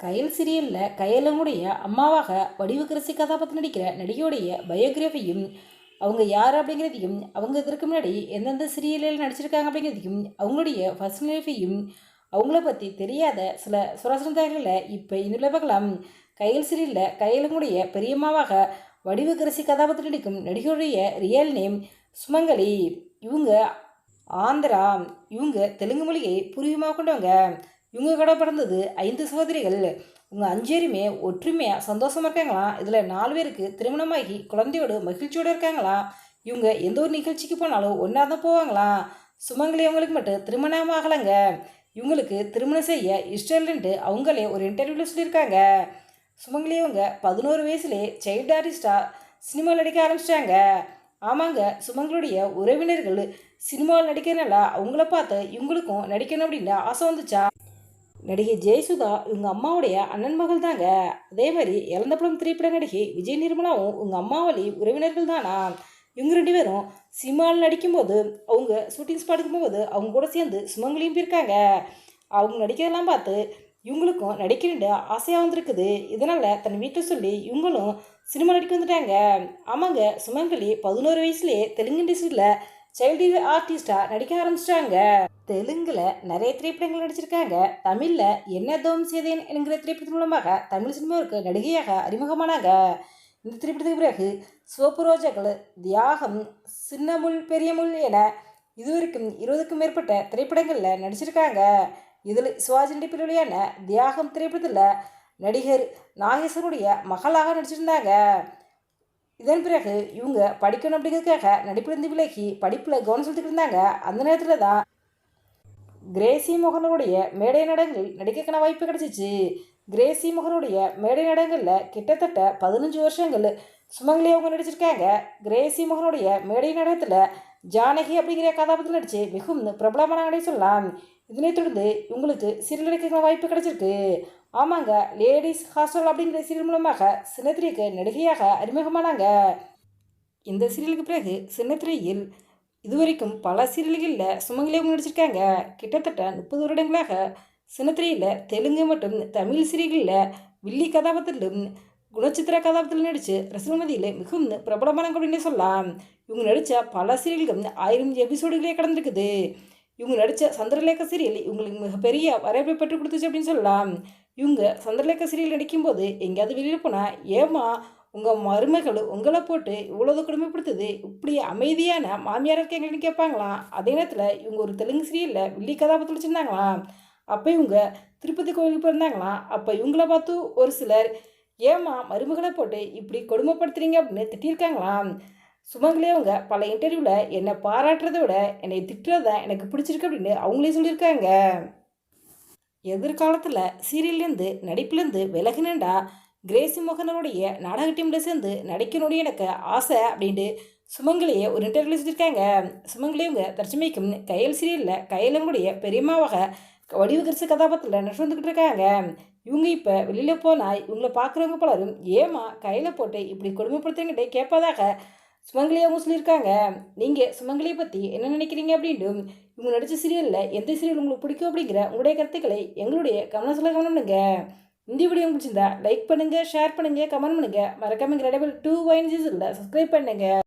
கயல் சீரியலில் கயலனுடைய அம்மாவாக வடிவுக்கரசி கதாபாத்திரம் நடிக்கிற நடிகையுடைய பயோகிராஃபியும் அவங்க யார் அப்படிங்கிறதையும் அவங்க இதற்கு முன்னாடி எந்தெந்த சீரியலில் நடிச்சிருக்காங்க அப்படிங்கிறதையும் அவங்களுடைய ஃபர்ஸ்ட் லைஃபையும் அவங்கள பற்றி தெரியாத சில சுரசன தகவல்களை இப்போ இதில் பார்க்கலாம். கயல் சீரியலில் கயலனுடைய பெரியம்மாவாக வடிவுக்கரசி கதாபாத்திரம் நடிக்கும் நடிகையுடைய ரியல் நேம் சுமங்கலி. இவங்க ஆந்திரா. இவங்க தெலுங்கு மொழியை பூர்வீகமாக கொண்டவங்க. இவங்க கூட பிறந்தது ஐந்து சகோதரிகள். இவங்க அஞ்சேருமே ஒற்றுமையாக சந்தோஷமாக இருக்காங்களாம் இதில் நாலு பேருக்கு திருமணமாகி குழந்தையோடு மகிழ்ச்சியோடு இருக்காங்களாம் இவங்க எந்த ஒரு நிகழ்ச்சிக்கு போனாலும் ஒன்றா தான் போவாங்களாம் சுமங்கலி அவங்களுக்கு மட்டும் திருமணம் ஆகலைங்க. இவங்களுக்கு திருமணம் செய்ய இஷ்டம் இல்லைன்ட்டு அவங்களே ஒரு இன்டர்வியூவில் சொல்லியிருக்காங்க. சுமங்கலி அவங்க பதினோரு வயசுலேயே சைல்டு ஆர்டிஸ்டாக சினிமாவில் நடிக்க ஆரம்பிச்சிட்டாங்க. ஆமாங்க சுமங்களுடைய உறவினர்கள் சினிமாவில் நடிக்கிறனால அவங்கள பார்த்து இவங்களுக்கும் நடிக்கணும் அப்படின்னு ஆசை வந்துச்சா? நடிகை ஜெயசுதா இவங்க அம்மாவுடைய அண்ணன் மகள் தாங்க அதே மாதிரி இறந்தப்படம் திரைப்பட நடிகை விஜய் நிர்மலாவும் உங்கள் அம்மாவளி உறவினர்கள் தானா இவங்க ரெண்டு பேரும் சினிமாவில் நடிக்கும்போது அவங்க ஷூட்டிங் ஸ்பாட்டுக்கு போகும்போது அவங்க கூட சேர்ந்து சுமங்கலியும் போயிருக்காங்க. அவங்க நடிக்கிறதெல்லாம் பார்த்து இவங்களுக்கும் நடிக்கணுண்டு ஆசையாக வந்திருக்குது. இதனால் தன் வீட்டில் சொல்லி இவங்களும் சினிமா நடிக்க வந்துட்டாங்க. ஆமாங்க சுமங்கலி பதினோரு வயசுலேயே தெலுங்கு இண்டஸ்ட்ரியில் சைல்டு ஆர்டிஸ்டாக நடிக்க ஆரம்பிச்சிட்டாங்க. தெலுங்கில் நிறைய திரைப்படங்கள் நடிச்சிருக்காங்க. தமிழில் என்ன தோம் செய்தேன் என்கிற திரைப்படத்தின் மூலமாக தமிழ் சினிமாவிற்கு நடிகையாக அறிமுகமானாங்க. இந்த திரைப்படத்துக்கு பிறகு சிவப்பு ரோஜாக்கள் தியாகம் சின்ன முள் பெரிய என இதுவரைக்கும் இருபதுக்கும் மேற்பட்ட திரைப்படங்களில் நடிச்சிருக்காங்க. இதில் சிவாஜி நடிப்பில் வெளியான தியாகம் திரைப்படத்தில் நடிகர் நாகேஸ்வருடைய மகளாக நடிச்சிருந்தாங்க. இதன் பிறகு இவங்க படிக்கணும் அப்படிங்கிறதுக்காக நடிப்பிலிருந்து விலகி படிப்பில் கவனம் செலுத்திட்டு இருந்தாங்க. அந்த நேரத்தில் தான் கிரேசி மோகனுடைய மேடை நடங்களில் நடிக்கக்கான வாய்ப்பு கிடைச்சிச்சு. கிரேசி மோகனுடைய மேடை நடங்களில் கிட்டத்தட்ட பதினஞ்சு வருஷங்கள் சுமங்கலி அவங்க நடிச்சிருக்காங்க. கிரேசி மோகனுடைய மேடை நாடகத்தில் ஜானகி அப்படிங்கிற கதாபாத்திரம் நடித்து மிகவும் பிரபலமான நடிகை சொல்லலாம். இதனைத் தொடர்ந்து இவங்களுக்கு சீரியல் நடிக்கிற வாய்ப்பு கிடைச்சிருக்கு. ஆமாங்க லேடிஸ் ஹாஸ்டல் அப்படிங்கிற சீரியல் மூலமாக சின்னத்திரைக்கு நடிகையாக அறிமுகமானாங்க. இந்த சீரியலுக்கு பிறகு சின்னத்திரையில் இதுவரைக்கும் பல சீரியல்களில் சுமங்கலியும் நடிச்சிருக்காங்க. கிட்டத்தட்ட முப்பது வருடங்களாக சின்னத்திரையில் தெலுங்கு மற்றும் தமிழ் சீரியல்களில் வில்லி கதாபாத்திரத்திலும் குணச்சித்திர கதாபாத்திரத்தில் நடித்து ரசிகமதியில் மிகவும் பிரபலமான அப்படின்னு சொல்லலாம். இவங்க நடித்த பல சீரியல்கள் ஆயிரம் எபிசோடுகளே கடந்திருக்குது. இவங்க நடித்த சந்திரலேக சீரியல் இவங்களுக்கு மிகப்பெரிய வரவேற்பை பெற்றுக் கொடுத்துச்சு அப்படின்னு சொல்லலாம். இவங்க சந்திரலேக சீரியல் நடிக்கும்போது எங்கேயாவது வெளியில் போனால் ஏமா உங்கள் மருமகள் உங்களை போட்டு இவ்வளோது கொடுமைப்படுத்துது இப்படி அமைதியான மாமியார் இருக்கீங்கன்னு கேட்பாங்களாம் அதே நேரத்தில் இவங்க ஒரு தெலுங்கு சீரியலில் வில்லி கதாபாத்திரம் வச்சுருந்தாங்களாம் அப்போ இவங்க திருப்பதி கோயிலுக்கு போயிருந்தாங்களாம் அப்போ இவங்கள பார்த்து ஒரு சிலர் ஏமா மருமகளை போட்டு இப்படி கொடுமைப்படுத்துறீங்க அப்படின்னு திட்டியிருக்காங்களாம் சுமங்களே அவங்க பல இன்டர்வியூவில் என்னை பாராட்டுறதை விட என்னை திட்டுறத எனக்கு பிடிச்சிருக்கு அப்படின்னு அவங்களே சொல்லியிருக்காங்க. எதிர்காலத்தில் சீரியல்லேருந்து நடிப்புலேருந்து விலகினேண்டா கிரேசி மோகனனுடைய நாடக டீமில் சேர்ந்து நடிக்கணுடைய எனக்கு ஆசை அப்படின்ட்டு சுமங்கலியை ஒரு இன்டர்வியூ சொல்லியிருக்காங்க. சுமங்கலியவங்க இவங்க கையல் சீரியலில் கையலங்களுடைய பெரியம்மாவாக வடிவகரிசு கதாபாத்திரத்தில் நடிச்சு வந்துக்கிட்டு இருக்காங்க. இவங்க இப்போ வெளியில் போனால் இவங்களை பார்க்குறவங்க பலரும் ஏமா கையில் போட்டு இப்படி கொடுமைப்படுத்துறங்கிட்டே கேட்பதாக சுமங்கலி அவங்க சொல்லியிருக்காங்க. நீங்கள் சுமங்கலியை பற்றி என்ன நினைக்கிறீங்க? அப்படின்ட்டு இவங்க நடித்த சீரியலில் எந்த சீரியல் உங்களுக்கு பிடிக்கும்? அப்படிங்கிற உங்களுடைய கருத்துக்களை எங்களுடைய கவனத்தில் சொல்ல கவனம்னுங்க இந்த வீடியோ பிடிச்சிருந்தா லைக் பண்ணுங்கள் ஷேர் பண்ணுங்கள் கமெண்ட் பண்ணுங்கள் மறக்காம டபுள் டூ வைன் சப்ஸ்கிரைப் பண்ணுங்கள்